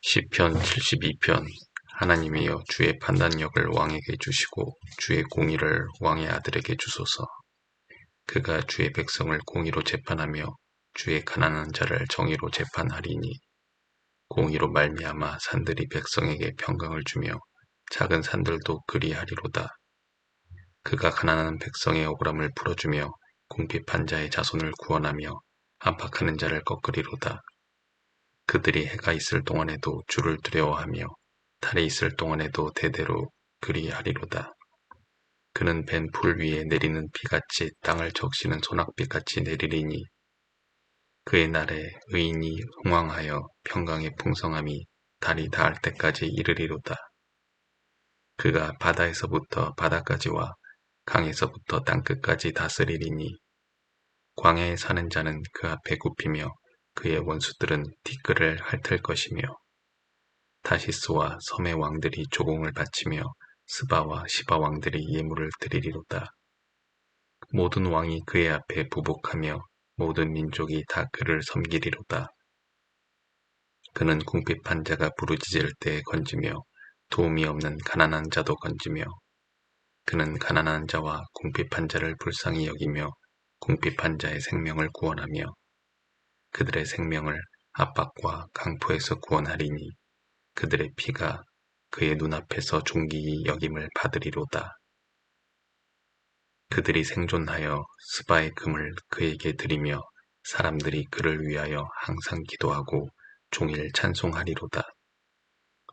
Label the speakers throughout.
Speaker 1: 시편 72편 하나님이여 주의 판단력을 왕에게 주시고 주의 공의를 왕의 아들에게 주소서. 그가 주의 백성을 공의로 재판하며 주의 가난한 자를 정의로 재판하리니 공의로 말미암아 산들이 백성에게 평강을 주며 작은 산들도 그리하리로다. 그가 가난한 백성의 억울함을 풀어주며 궁핍한 자의 자손을 구원하며 안팎하는 자를 꺾으리로다. 그들이 해가 있을 동안에도 주를 두려워하며 달이 있을 동안에도 대대로 그리하리로다. 그는 벤 풀 위에 내리는 비같이 땅을 적시는 소낙비같이 내리리니 그의 날에 의인이 흥왕하여 평강의 풍성함이 달이 닿을 때까지 이르리로다. 그가 바다에서부터 바다까지와 강에서부터 땅끝까지 다스리리니 광야에 사는 자는 그 앞에 굽히며 그의 원수들은 티끌을 핥을 것이며 타시스와 섬의 왕들이 조공을 바치며 스바와 시바 왕들이 예물을 드리리로다. 모든 왕이 그의 앞에 부복하며 모든 민족이 다 그를 섬기리로다. 그는 궁핍한 자가 부르짖을 때 건지며 도움이 없는 가난한 자도 건지며 그는 가난한 자와 궁핍한 자를 불쌍히 여기며 궁핍한 자의 생명을 구원하며 그들의 생명을 압박과 강포에서 구원하리니 그들의 피가 그의 눈앞에서 종기이 여김을 받으리로다. 그들이 생존하여 스바의 금을 그에게 드리며 사람들이 그를 위하여 항상 기도하고 종일 찬송하리로다.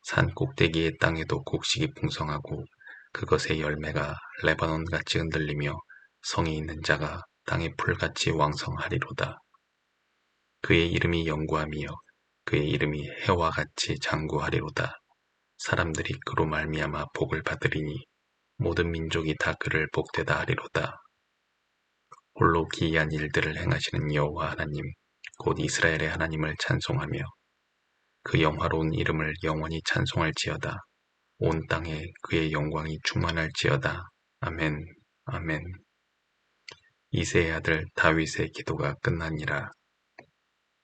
Speaker 1: 산 꼭대기의 땅에도 곡식이 풍성하고 그것의 열매가 레바논같이 흔들리며 성이 있는 자가 땅의 풀같이 왕성하리로다. 그의 이름이 영구하며 그의 이름이 해와 같이 장구하리로다. 사람들이 그로 말미암아 복을 받으리니 모든 민족이 다 그를 복되다 하리로다. 홀로 기이한 일들을 행하시는 여호와 하나님 곧 이스라엘의 하나님을 찬송하며 그 영화로운 이름을 영원히 찬송할지어다. 온 땅에 그의 영광이 충만할지어다. 아멘, 아멘. 이세의 아들 다윗의 기도가 끝나니라.